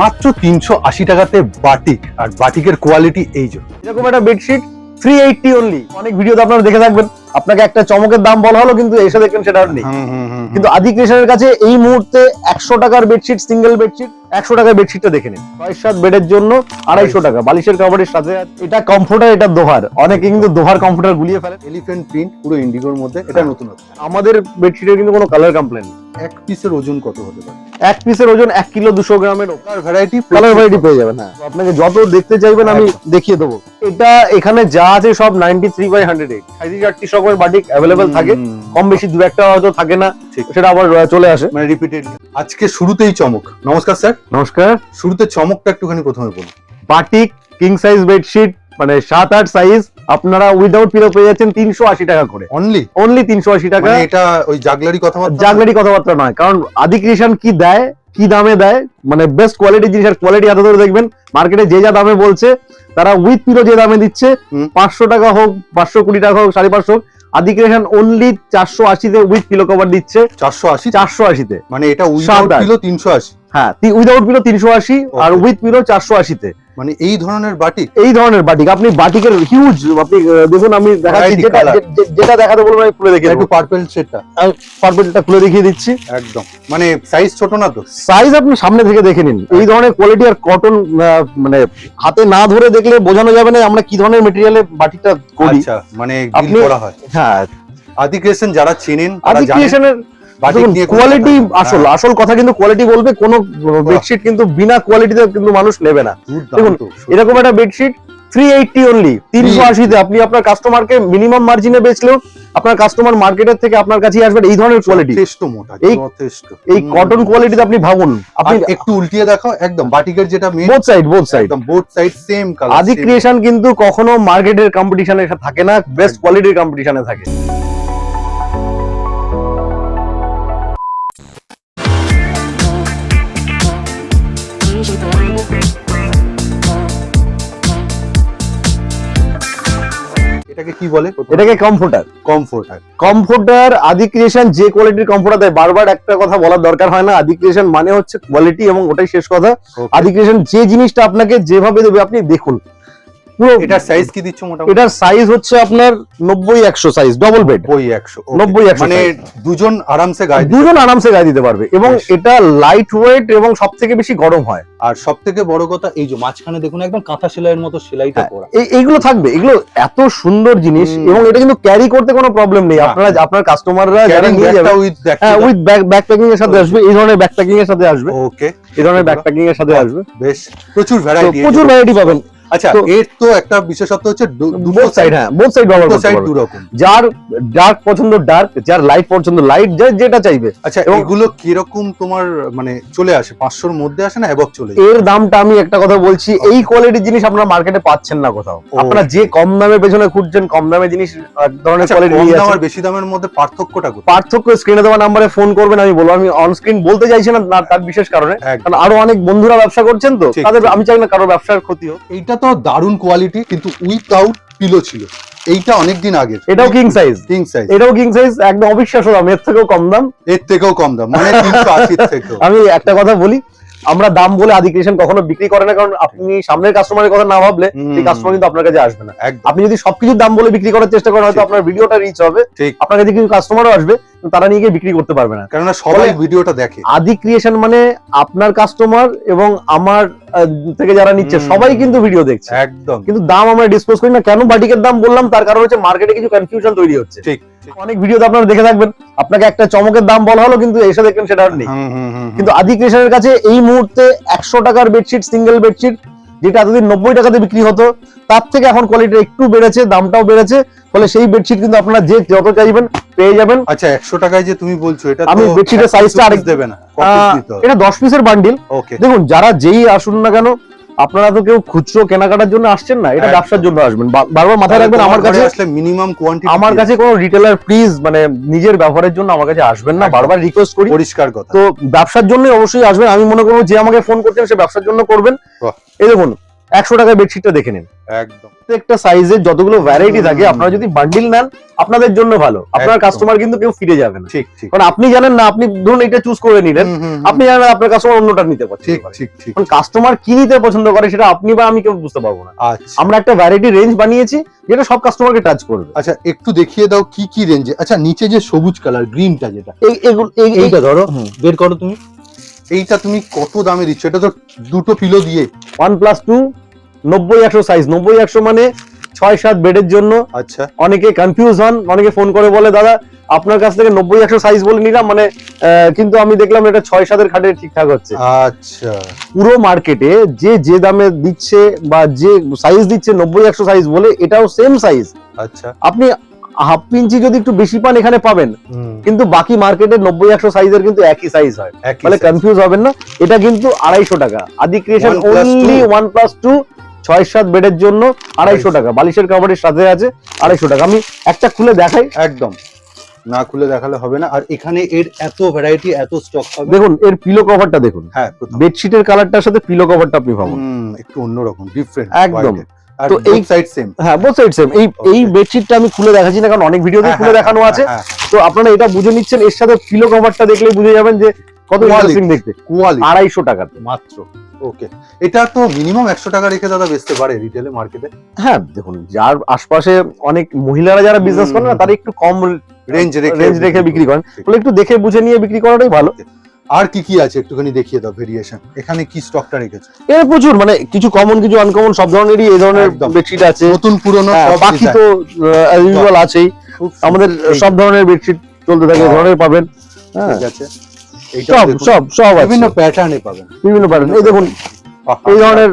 মাত্র তিনশো আশি টাকাতে বাটিক আর বাটিকের কোয়ালিটি এই যে। এরকম একটা বেডশিট থ্রি এইটটি অনলি অনেক ভিডিওতে আপনারা দেখে থাকবেন। আপনাকে একটা চমকের দাম বলা হলো কিন্তু এসে দেখবেন সেটা আর নেই। কিন্তু আদি ক্রিয়েশনের কাছে এই মুহূর্তে একশো টাকার বেডশিট সিঙ্গেল বেডশিট একশো টাকার বেডশিটটা দেখে নিন। ছয় সাত বেডের জন্য আড়াইশো টাকা। বালিশের কাভারের সাথে। এটা কমফোর্টার এটা দোহার। অনেকে কিন্তু দোহার কমফোর্টার গুলিয়ে ফেলে। এলিফ্যান্ট প্রিন্ট পুরো ইন্ডিগোর মধ্যে। এটা নতুন আমাদের বেডশিটের কিন্তু কোনো কালার কমপ্লেন এক পিসের ওজন কত হতে পারে? এক পিসের ওজন এক কিলো দুশো গ্রামের ভ্যারাইটি কালার ভ্যারাইটি পেয়ে যাবেন। হ্যাঁ। আপনাকে যত দেখতে চাইবেন আমি দেখিয়ে দেবো। এটা এখানে যা আছে সব ninety three by hundred eight size চারটি রকমের বাটিক অ্যাভেলেবেল থাকে। কম বেশি দু একটা হয়তো থাকে না। সেটা আবার চলে আসে। মানে রিপিটেড আজকে শুরুতেই চমক। নমস্কার স্যার। নমস্কার। শুরুতে চমকটা একটুখানি প্রথমে বলুন। বাটিক কিং সাইজ বেডশিট মানে সাত আট সাইজ আপনারা উইদাউট পিলো পেয়ে যাচ্ছেন তিনশো আশি টাকা করে। অনলি অনলি তিনশো আশি টাকা। মানে এটা ওই জাগলারি কথাবার্তা? জাগলারি কথাবার্তা নয় কারণ আদি ক্রিয়েশন কি দেয় কি দামে দেয় মানে বেস্ট কোয়ালিটি জিনিসের কোয়ালিটি এত ধরে দেখবেন মার্কেটে যে যা দামে বলছে তারা উইথ পিলো যে দামে দিচ্ছে পাঁচশো টাকা হোক পাঁচশো কুড়ি টাকা হোক সাড়ে পাঁচশো হোক আদি অনলি চারশো আশিতে উইথ পিলো কভার দিচ্ছে। চারশো আশি? চারশো আশিতে। মানে এটা উইদাউট। কিলো তিনশো আশি। হ্যাঁ উইদাউট পিলো তিনশো আশি আর উইথ পিলো চারশো আশিতে। মানে এই ধরনের বাটিক? এই ধরনের বাটিক। আপনি বাটিকের হিউজ আপনি দেখুন আমি দেখাচ্ছি যেটা যেটা দেখাতে বলব আমি খুলে দেখিয়ে একটু পার্পল সেটটা পারপেলটা খুলে দেখিয়ে দিচ্ছি। একদম। মানে সাইজ ছোট না তো? সাইজ আপনি সামনে থেকে দেখে নিন। এই ধরনের কোয়ালিটি আর কটন মানে হাতে না ধরে দেখলে বোঝানো যাবে না আমরা কি ধরনের মেটেরিয়ালে বাটিকটা করি। আচ্ছা মানে আপনি- করা হয়। হ্যাঁ। আদি ক্রিয়েশন যারা চেনেন আদি ক্রিয়েশনের কোয়ালিটি আসল হ্যাঁ, আসল কথা কিন্তু কোয়ালিটি বলবে কোনো বেডশিট কিন্তু বিনা কোয়ালিটিতে কিন্তু মানুষ নেবে না। দুর্দান্ত। এরকম একটা বেডশিট থ্রি এইটটি অনলি তিনশো আশিতে আপনি আপনার কাস্টমারকে মিনিমাম মার্জিনে বেচলেও আপনার কাস্টমার মার্কেটের থেকে আপনার কাছেই আসবেন এই ধরনের কোয়ালিটি মোটা এই- এই। কটন কোয়ালিটিতে আপনি ভাবুন আপনি একটু উল্টিয়ে দেখাও একদম বাটিকের যেটা main both side both side একদম both side same colour Adi creation কিন্তু কখনো মার্কেটের কম্পিটিশনে থাকে না বেস্ট কোয়ালিটির কম্পিটিশনে থাকে। এটাকে কি বলে? এটাকে comforter comforter comforter Adi creation যে কোয়ালিটির কমফোর্টার দেয় বারবার একটা কথা বলার দরকার হয় না। আদি ক্রিয়েশন মানে হচ্ছে কোয়ালিটি এবং ওটাই শেষ কথা। আদি ক্রিয়েশন যে জিনিসটা আপনাকে যেভাবে দেবে আপনি দেখুন। পুরো এটার সাইজ কি দিচ্ছ মোটামুটি? এটার সাইজ হচ্ছে আপনার নব্বই একশো সাইজ ডবল বেড নব্বই একশো okay. নব্বই একশো মানে দুজন আরামসে গায়ে দুজন আরামসে গায়ে দিতে পারবে এবং এটা লাইট ওয়েট এবং বেশি গরম হয়। আর সব থেকে বড় কথা এই যে মাঝখানে দেখুন একদম কাঁথা সেলাইয়ের মতো সেলাইটা হ্যাঁ, করা। এইগুলো থাকবে এগুলো এত সুন্দর জিনিস এবং এটা কিন্তু ক্যারি করতে কোনো প্রবলেম নেই। আপনারা আপনার কাস্টমাররা যারা নিয়ে যাবে উইথ ব্যাক প্যাকিং এর সাথে আসবে এই ধরনের ব্যাক প্যাকিং এর সাথে আসবে। ওকে এই ধরনের ব্যাক প্যাকিং এর সাথে আসবে। বেশ। প্রচুর ভ্যারাইটি প্রচুর ভ্যারাইটি পাবেন। আচ্ছা এর তো একটা বিশেষত্ব হচ্ছে দুটো সাইড হ্যাঁ বোথ সাইড ব্যবহার করতে রকম যার ডার্ক পছন্দ ডার্ক যার লাইট পছন্দ লাইট যে যেটা চাইবে। আচ্ছা এগুলো কীরকম তোমার মানে চলে আসে? পাঁচশোর মধ্যে আসে না চলে এর দামটা আমি একটা কথা বলছি এই কোয়ালিটির জিনিস আপনারা মার্কেটে পাচ্ছেন না কোথাও। আপনারা যে কম দামের পেছনে খুঁজছেন কম দামের জিনিস এক ধরনের আচ্ছা, কোয়ালিটি নিয়ে দাম বেশি দামের মধ্যে পার্থক্যটা কোথায়? পার্থক্য স্ক্রিনে দেওয়া নাম্বারে ফোন করবেন আমি বলব। আমি অন স্ক্রিন বলতে চাইছি না না তার বিশেষ কারণে। কারণ আরও অনেক বন্ধুরা ব্যবসা করছেন তো তাদের আমি চাই না কারও ব্যবসার ক্ষতি হোক। এইটা তো দারুণ কোয়ালিটি কিন্তু উইথআউট পিলো ছিল। এইটা অনেকদিন আগের। এটাও কিং সাইজ কিং সাইজ এটাও কিং সাইজ একদম অবিশ্বাস্য দাম। এর থেকেও কম দাম। এর থেকেও কম দাম মানে তিনশো আশির থেকেও। আমি একটা কথা বলি আমরা দাম বলে আদি ক্রিয়েশন কখনো বিক্রি করে না কারণ আপনি সামনের কাস্টমারের কথা না ভাবলে সেই কাস্টমার কিন্তু আপনার কাছে আসবে না। আপনি যদি সবকিছুর দাম বলে বিক্রি করার চেষ্টা করেন হয়তো। আপনার ভিডিওটা রিচ হবে। ঠিক। আপনার কাছে কিছু কাস্টমারও আসবে। কিন্তু তারা নিয়ে গিয়ে বিক্রি করতে পারবে না। কেননা সবাই ভিডিওটা দেখে। আদি ক্রিয়েশন মানে আপনার কাস্টমার এবং আমার থেকে যারা নিচ্ছে সবাই কিন্তু ভিডিও দেখছে। একদম। কিন্তু দাম আমরা ডিসক্লোজ করি না। কেন বাটিকের দাম বললাম? তার কারণ হচ্ছে মার্কেটে কিছু কনফিউশন তৈরি হচ্ছে। ঠিক। অনেক ভিডিওতে আপনারা দেখে থাকবেন। আপনাকে একটা চমকের দাম বলা হলো কিন্তু এসে দেখবেন সেটা আর নেই। কিন্তু আদি ক্রিয়েশনের কাছে এই মুহূর্তে একশো টাকার বেডশিট সিঙ্গেল বেডশিট যেটা এতদিন নব্বই টাকাতে বিক্রি হতো তার থেকে এখন কোয়ালিটি একটু বেড়েছে দামটাও বেড়েছে। ফলে সেই বেডশিট কিন্তু আপনারা যে যত চাইবেন পেয়ে যাবেন। আচ্ছা একশো টাকায় যে তুমি বলছো এটা আমি বেডশিটের size-টা আরেক- দেবে না এটা দশ পিসের বান্ডিল ওকে দেখুন যারা যেই আসুন না কেন আপনারা তো কেউ খুচরো কেনাকাটার জন্য আসছেন না এটা ব্যবসার জন্য আসবেন। বারবার মাথায় রাখবেন আমার কাছে আসলে মিনিমাম কোয়ান্টিটি আমার কাছে কোনো রিটেলার প্লিজ মানে নিজের ব্যবহারের জন্য আমার কাছে আসবেন না বারবার রিকোয়েস্ট করি। পরিষ্কার কথা। তো ব্যবসার জন্য অবশ্যই আসবেন আমি মনে করব যে আমাকে ফোন করছেন সে ব্যবসার জন্য করবেন। এই দেখুন একশো টাকায় বেডশিটটা দেখে নিন। একদম। প্রত্যেকটা সাইজের যতগুলো ভ্যারাইটি থাকে আপনারা যদি বান্ডিল নেন আপনাদের জন্য ভালো। আপনার কাস্টমার কিন্তু কেউ ফিরে যাবে না। ঠিক ঠিক। কারণ আপনি জানেন না আপনি ধরুন এটা চুজ করে নিলেন। আপনি জানেন আপনার কাস্টমার অন্যটা নিতে পারছেন ঠিক ঠিক ঠিক কারণ কাস্টমার কি নিতে পছন্দ করে সেটা আপনি বা আমি কেউ বুঝতে পারব না। আচ্ছা। আমরা একটা ভ্যারাইটি রেঞ্জ বানিয়েছি যেটা সব কাস্টমারকে টাচ করবে। আচ্ছা একটু দেখিয়ে দাও কি কি রেঞ্জে আচ্ছা নিচে যে সবুজ কালার গ্রিনটা যেটা। এই- এইটা ধরো। বের করো তুমি। এইটা তুমি কত দামে দিচ্ছ? এটা তো দুটো পিলো দিয়ে। ওয়ান প্লাস টু নব্বই একশো সাইজ নব্বই একশো মানে ছয় সাত বেডের জন্য। আচ্ছা। অনেকে কনফিউজ হন অনেকে ফোন করে বলে দাদা আপনার কাছ থেকে নব্বই একশো সাইজ বলে নিলাম মানে কিন্তু আমি দেখলাম এটা ছয় সাতের খাটে ঠিকঠাক হচ্ছে। আচ্ছা। পুরো মার্কেটে যে যে দামে দিচ্ছে বা যে সাইজ দিচ্ছে নব্বই একশো সাইজ বলে এটাও সেম সাইজ আচ্ছা। আপনি হাফ ইঞ্চি যদি একটু বেশি পান এখানে পাবেন। কিন্তু বাকি মার্কেটের নব্বই একশো সাইজের কিন্তু একই সাইজ হয়। তাহলে কনফিউজ হবেন না। এটা কিন্তু আড়াইশো টাকা। Adi creation only one plus two ছয় সাত বেডের জন্য আড়াইশো টাকা। বালিশের কাভারের সাথে আছে আড়াইশো টাকা। আমি একটা খুলে দেখাই। একদম। না খুলে দেখালে হবে না। আর এখানে এর এত ভ্যারাইটি এত স্টক দেখুন এর পিলো কভারটা দেখুন। হ্যাঁ বেডশিটের কালারটার সাথে পিলো কভারটা আপনি পাবেন। একটু অন্যরকম ডিফারেন্ট একদম। তো এই সাইড সেম হ্যাঁ বোথ সাইড সেম এই এই বেডশিটটা আমি খুলে দেখাচ্ছি না কারণ অনেক ভিডিওতে হ্যাঁ, খুলে দেখানো আছে। তো আপনারা এটা বুঝে নিচ্ছেন এর সাথে পিলো কভারটা দেখলেই বুঝে যাবেন যে কত ইন্টারেস্টিং দেখতে। কোয়ালিটি আড়াইশো টাকাতে। মাত্র। ওকে এটা তো মিনিমাম একশো টাকা রেখে দাদা বেচতে পারে রিটেলে মার্কেটে হ্যাঁ দেখুন যার আশপাশে অনেক মহিলারা যারা বিজনেস করেন না তারা একটু কম রেঞ্জ রেখে রেঞ্জ রেখে বিক্রি করেন। একটু দেখে বুঝে নিয়ে বিক্রি করাটাই ভালো। আর কি কি আছে? একটুখানি দেখিয়ে দাও ভেরিয়েশন এখানে কি স্টকটা রেখেছো? এর প্রচুর মানে কিছু কমন কিছু আনকমন সব ধরনেরই এই ধরনের বেডশিট আছে। নতুন পুরনো হ্যাঁ, বাকি। তো ইউজুয়াল আছেই। আমাদের সব ধরনের বেডশিট চলতে থাকে হ্যাঁ। ধরনের পাবেন। হ্যাঁ। ঠিক আছে। এইটা সব সব সব বিভিন্ন প্যাটার্নে পাবেন। বিভিন্ন প্যাটার্ন এই দেখুন এই ধরনের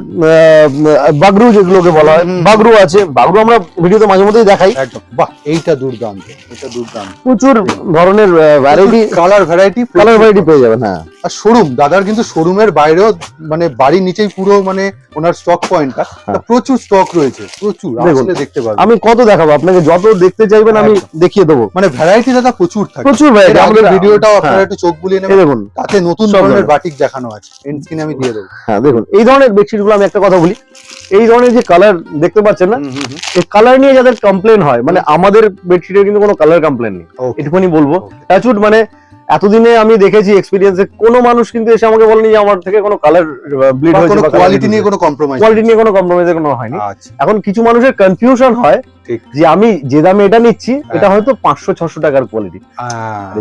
বাগরু যেগুলোকে বলা হয়। বাগরু আছে বাগরু আমরা ভিডিওতে মাঝে মধ্যেই দেখাই। বাহ এইটা দুর্দান্ত এটা দুর্দান্ত। প্রচুর ধরনের variety colour variety colour variety পেয়ে যাবেন হ্যাঁ। আর শোরুম দাদার কিন্তু শোরুমের বাইরেও মানে বাড়ির নিচেই পুরো মানে ওনার স্টক পয়েন্টটা হ্যাঁ। প্রচুর স্টক রয়েছে প্রচুর। আসলে দেখতে পারবেন। আমি কত দেখাবো আপনাকে যত দেখতে চাইবেন আমি দেখিয়ে দেবো। মানে ভ্যারাইটি দাদা প্রচুর থাকে। প্রচুর ভ্যারাইটি আমাদের ভিডিওটাও আপনারা হ্যাঁ, একটু চোখ বুলিয়ে নেবেন। দেখুন তাতে নতুন ধরনের ধরনের। বাটিক দেখানো আছে। এন্ড স্ক্রিনে আমি দিয়ে দেবো। হ্যাঁ দেখুন এই ধরনের বেডশিটগুলো আমি একটা কথা বলি। এই ধরনের যে কালার দেখতে পাচ্ছেন না। এই কালার নিয়ে যাদের কমপ্লেন হয় মানে আমাদের বেডশিটের কিন্তু কোনো কালার কমপ্লেন নেই। এটুকুনি বলব। Okay. মানে এতদিনে আমি দেখেছি এক্সপিরিয়েন্সে কোনো মানুষ কিন্তু এসে আমাকে বলেনি যে আমার থেকে কোনো কালার ব্লিড হয়েছে কোনো বা কোয়ালিটি নিয়ে কোনো কম্প্রোমাইজ কোয়ালিটি নিয়ে কোনো কম্প্রোমাইজে কোনো হয়নি। আচ্ছা। এখন কিছু মানুষের কনফিউশন হয় যে আমি যে দামে এটা নিচ্ছি এটা হ্যাঁ। হয়তো পাঁচশো ছশো টাকার কোয়ালিটি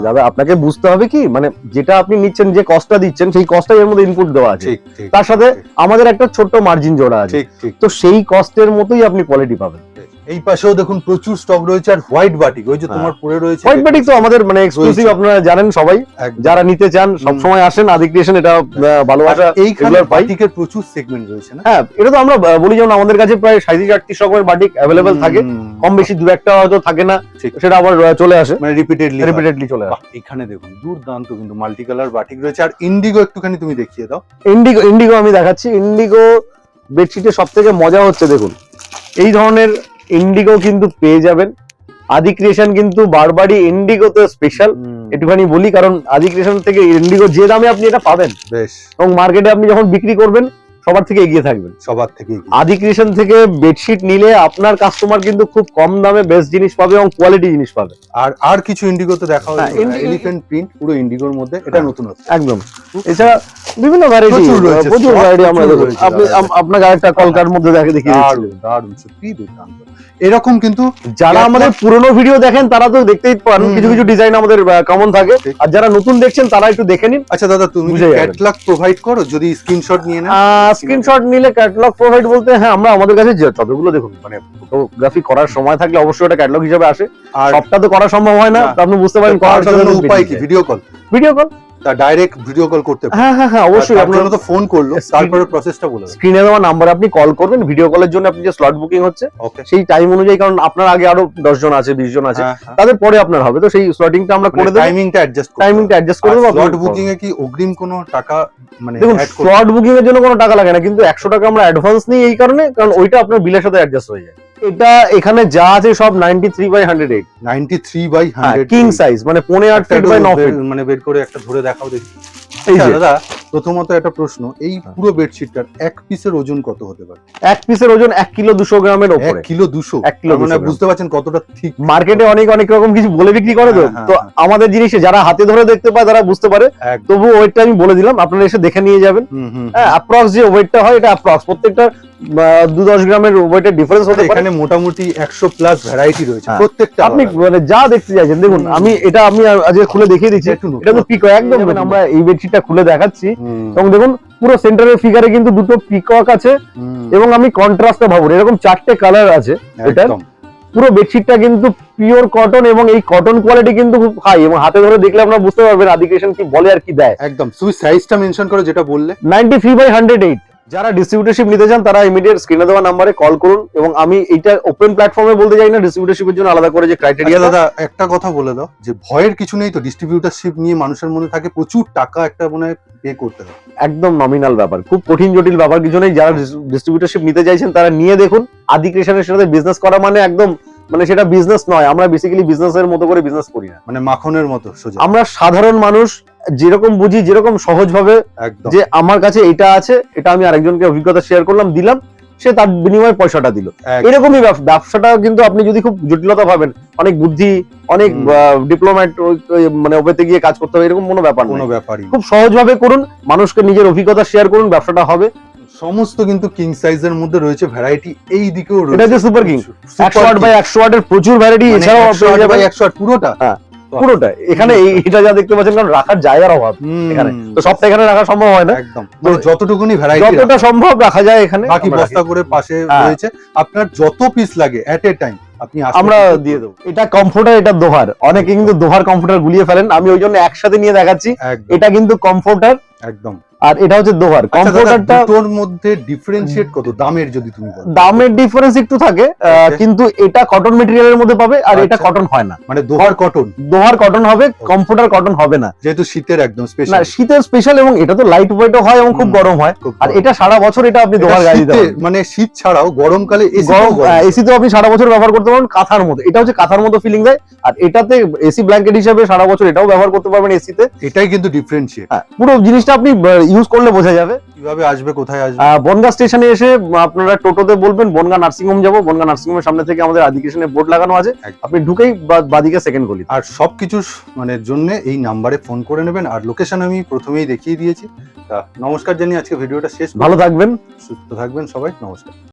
দাদা আপনাকে বুঝতে হবে কি? মানে যেটা আপনি নিচ্ছেন যে কস্টটা দিচ্ছেন সেই কস্টটাই এর মধ্যে ইনপুট দেওয়া আছে। তার সাথে আমাদের একটা ছোট্ট মার্জিন জোড়া আছে। তো সেই কস্টের মতোই আপনি কোয়ালিটি পাবেন। এই পাশেও দেখুন প্রচুর স্টক রয়েছে আর হোয়াইট বাটিক ওই যে হ্যাঁ। তোমার পরে রয়েছে হোয়াইট বাটিক তো আমাদের মানে এক্সক্লুসিভ আপনারা জানেন সবাই। যারা নিতে চান সবসময় আসেন আদি ক্রিয়েশন এটা আহ, ভালোবাসা এইখানে বাটিকের প্রচুর সেগমেন্ট রয়েছে না? হ্যাঁ এটা তো আমরা বলি যেমন আমাদের কাছে প্রায় সাঁত্রিশ আটত্রিশ রকমের বাটিক অ্যাভেলেবেল থাকে। কম বেশি দু একটা হয়তো থাকে না সেটা আবার চলে আসে। মানে রিপিটেডলি রিপিটেডলি চলে আসে। এখানে দেখুন দুর্দান্ত কিন্তু মাল্টি কালার বাটিক রয়েছে। আর ইন্ডিগো একটুখানি তুমি দেখিয়ে দাও। ইন্ডিগো ইন্ডিগো আমি দেখাচ্ছি। ইন্ডিগো বেডশিটে সব থেকে মজা হচ্ছে দেখুন। এই ধরনের ইন্ডিগো কিন্তু পেয়ে যাবেন। আদি ক্রিয়েশন কিন্তু বারবারই ইন্ডিগো তো স্পেশাল একটুখানি বলি কারণ আদি ক্রিয়েশন থেকে ইন্ডিগো যে দামে আপনি এটা পাবেন। বেশ। এবং মার্কেটে আপনি যখন বিক্রি করবেন সবার থেকে এগিয়ে থাকবেন। সবার থেকে আদি ক্রিয়েশন থেকে বেডশিট নিলে আপনার কাস্টমার কিন্তু খুব কম দামে বেস্ট জিনিস পাবে এবং কোয়ালিটি জিনিস পাবে। আর আর কিছু ইন্ডিগোতে দেখা হ্যাঁ, এলিফ্যান্ট প্রিন্ট পুরো ইন্ডিগোর মধ্যে এটা হ্যাঁ। নতুন হচ্ছে। একদম। এছাড়া বিভিন্ন ভ্যারাইটি প্রচুর ভ্যারাইটি আমরা দেখুন আপনি। আপনাকে আরেকটা কলকার মধ্যে দেখে দিচ্ছি। দারুণ দারুণ সত্যি দুর্দান্ত। এরকম কিন্তু যারা আমাদের পুরনো ভিডিও দেখেন তারা তো দেখতেই পান কিছু কিছু ডিজাইন আমাদের কমন থাকে। আর যারা নতুন দেখছেন তারা একটু দেখে নিন। আচ্ছা দাদা তুমি। ক্যাটলগ প্রোভাইড করো যদি স্ক্রিনশট নিয়ে নেন। স্ক্রিনশট নিলে ক্যাটালগ প্রোভাইড বলতে হ্যাঁ আমরা আমাদের কাছে যে- যতগুলো দেখুন মানে ফটোগ্রাফি করার সময় থাকলে অবশ্যই এটা ক্যাটালগ হিসেবে আসে। আর সবটা তো করা সম্ভব হয় না না। তো আপনি বুঝতে পারেন করার জন্য উপায় কি? ভিডিও কল ভিডিও কল তা ডাইরেক্ট ভিডিও কল করতে হ্যাঁ হ্যাঁ হ্যাঁ অবশ্যই। তো ফোন করল তারপরে প্রসেসটা বলে স্ক্রিনে দেওয়া নাম্বার আপনি কল করবেন ভিডিও কলের জন্য আপনি যে স্লট বুকিং হচ্ছে সেই টাইম অনুযায়ী কারণ আপনার আগে আরও দশ জন আছে বিশ জন আছে তাদের পরে আপনার হবে। তো সেই স্লটিংটা আমরা করে দেবো। টাইমিংটা অ্যাডজাস্ট টাইমিংটা অ্যাডজাস্ট করে দেবো স্লট বুকিং এ কি অগ্রিম কোনো টাকা মানে দেখুন স্লট বুকিং এর জন্য কোনো টাকা লাগে না কিন্তু একশো টাকা আমরা অ্যাডভান্স নিই এই কারণে কারণ ওইটা আপনার বিলের সাথে অ্যাডজাস্ট হয়ে যায়। এটা এখানে যা আছে সব ninety three by hundred eight 93 by 100 king size মানে ফিট বাই ন একটু ফিট মানে বের করে একটা ধরে দেখাও দেখি। এই আচ্ছা, যে। দাদা প্রথমত একটা প্রশ্ন এই পুরো বেডশিটটার এক পিসের ওজন কত হতে পারে? এক পিসের ওজন কিলো গ্রামের এক ওপরে। কিলো দুশো? এক কিলো মানে বুঝতে পারছেন কতটা ঠিক মার্কেটে অনেক অনেক রকম কিছু বলে বিক্রি করে তো। হ্যাঁ, হ্যাঁ, তো হ্যাঁ। আমাদের জিনিসে যারা হাতে ধরে দেখতে পায় তারা বুঝতে পারে। তবু ওয়েটটা আমি বলে দিলাম আপনারা এসে দেখে নিয়ে যাবেন। হ্যাঁ অ্যাপ্রক্স যে ওয়েটটা হয় এটা অ্যাপ্রক্স প্রত্যেকটা দু দশ গ্রামের ওয়েটের ডিফারেন্স হতে পারে। এখানে মোটামুটি একশো প্লাস ভ্যারাইটি রয়েছে হ্যাঁ। প্রত্যেকটা আপনি মানে যা দেখতে চাইছেন দেখুন আমি এটা আমি আজকে খুলে দেখিয়ে দিচ্ছি। এটা তো পিকক একদম আমরা এই বেডশিটটা খুলে দেখাচ্ছি। এবং দেখুন পুরো সেন্টারের ফিগারে কিন্তু দুটো পিকক আছে। এবং আমি কন্ট্রাস্টটা ভাবুন এরকম চারটে কালার আছে একদম। পুরো বেডশিটটা কিন্তু পিওর কটন এবং এই কটন কোয়ালিটি কিন্তু খুব হাই এবং হাতে ধরে দেখলে আপনারা বুঝতে পারবেন আদিকেশন কি বলে আর কি দেয়। একদম। তুমি সাইজটা মেনশন করো যেটা বললে? Ninety three by hundred eight যারা ডিস্ট্রিবিউটারশিপ নিতে চান তারা ইমিডিয়েট স্ক্রিনে দেওয়া নাম্বারে কল করুন এবং আমি এইটা ওপেন প্ল্যাটফর্মে বলতে চাই না ডিস্ট্রিবিউটারশিপের জন্য আলাদা করে যে ক্রাইটেরিয়া আচ্ছা দাদা একটা কথা বলে দাও যে ভয়ের কিছু নেই তো ডিস্ট্রিবিউটারশিপ নিয়ে মানুষের মনে থাকে প্রচুর টাকা একটা মনে পে করতে হবে একদম নমিনাল ব্যাপার খুব কঠিন জটিল ব্যাপার কিছু নেই যারা ডিস্ট্রিবিউটারশিপ নিতে চাইছেন তারা নিয়ে দেখুন আদি ক্রিয়েশনের সাথে বিজনেস করা মানে একদম মানে সেটা বিজনেস নয় আমরা বেসিক্যালি বিজনেসের মতো করে বিজনেস করি না। মানে মাখনের মতো সোজা। আমরা সাধারণ মানুষ যেরকম বুঝি যেরকম সহজভাবে যে আমার কাছে এটা আছে এটা আমি আরেকজনকে অভিজ্ঞতা শেয়ার করলাম দিলাম সে তার বিনিময়ে পয়সাটা দিল। এরকমই ব্যবসাটা কিন্তু আপনি যদি খুব জটিলতা ভাবেন অনেক বুদ্ধি অনেক। ডিপ্লোম্যাট মানে ওপেতে গিয়ে কাজ করতে হবে এরকম কোনো ব্যাপার কোনো ব্যাপারই। খুব সহজভাবে করুন মানুষকে নিজের অভিজ্ঞতা শেয়ার করুন ব্যবসাটা হবে। সমস্ত কিন্তু কিং সাইজের মধ্যে রয়েছে ভ্যারাইটি এই দিকেও রয়েছে এটা হচ্ছে সুপার কিং একশো আট বাই একশো আটের প্রচুর ভ্যারাইটি মানে এছাড়াও পেয়ে যাবেন একশো আট পুরোটা? পুরোটা। এখানে এটা যা দেখতে পাচ্ছেন কারণ রাখার জায়গার অভাব এখানে। তো সবটা এখানে রাখা সম্ভব হয় না। একদম। মানে যতটুকুনি ভ্যারাইটি যতটা সম্ভব রাখা যায় এখানে। বাকি বস্তা করে পাশে হ্যাঁ। রয়েছে। আপনার যত পিস লাগে এট এ টাইম আপনি আমরা দিয়ে দেবো। এটা কমফোর্টার এটা দোহার অনেকে কিন্তু দোহার কমফোর্টার গুলিয়ে ফেলেন। আমি ওই জন্য একসাথে নিয়ে দেখাচ্ছি। এটা কিন্তু কমফোর্টার একদম। আর এটা হচ্ছে দোহার। আচ্ছা দুটোর মধ্যে ডিফারেন্সিয়েট কত? দামের যদি তুমি বলো। দামের ডিফারেন্স একটু থাকে কিন্তু এটা কটন মেটেরিয়ালের মধ্যে পাবে আর এটা আচ্ছা। কটন হয় না। মানে দোহার কটন দোহার কটন হবে কটন হবে না। যেহেতু শীতের একদম না স্পেশাল শীতের স্পেশাল এবং এটা তো লাইট ওয়েটও হয় এবং খুব গরম হয়। আর এটা সারা বছর এটা আপনি দোহার গায়ে দিতে মানে শীত ছাড়াও গরমকালে এসি তো আপনি সারা বছর ব্যবহার করতে পারবেন কাঁথার মতো এটা হচ্ছে কাঁথার মতো ফিলিং দেয়। আর এটাতে এসি ব্ল্যাঙ্কেট হিসেবে সারা বছর এটাও ব্যবহার করতে পারবেন এসিতে এটাই কিন্তু ডিফারেন্সিয়েট পুরো পুরো জিনিসটা আপনি ইউজ করলে বোঝা যাবে। কীভাবে আসবে কোথায় আসবে? বনগা স্টেশনে এসে আপনারা টোটোতে বলবেন বনগা নার্সিং হোম যাব। বনগা নার্সিং হোমের সামনে থেকে আমাদের আদিকেশনের বোর্ড লাগানো আছে। আপনি ঢুকেই বাদিকে সেকেন্ড গলি। আর সব কিছু মানে জন্য এই নাম্বারে ফোন করে নেবেন। আর লোকেশন আমি প্রথমেই দেখিয়ে দিয়েছি। তা নমস্কার জানিয়ে আজকে ভিডিওটা শেষ ভালো থাকবেন। সুস্থ থাকবেন সবাই। নমস্কার।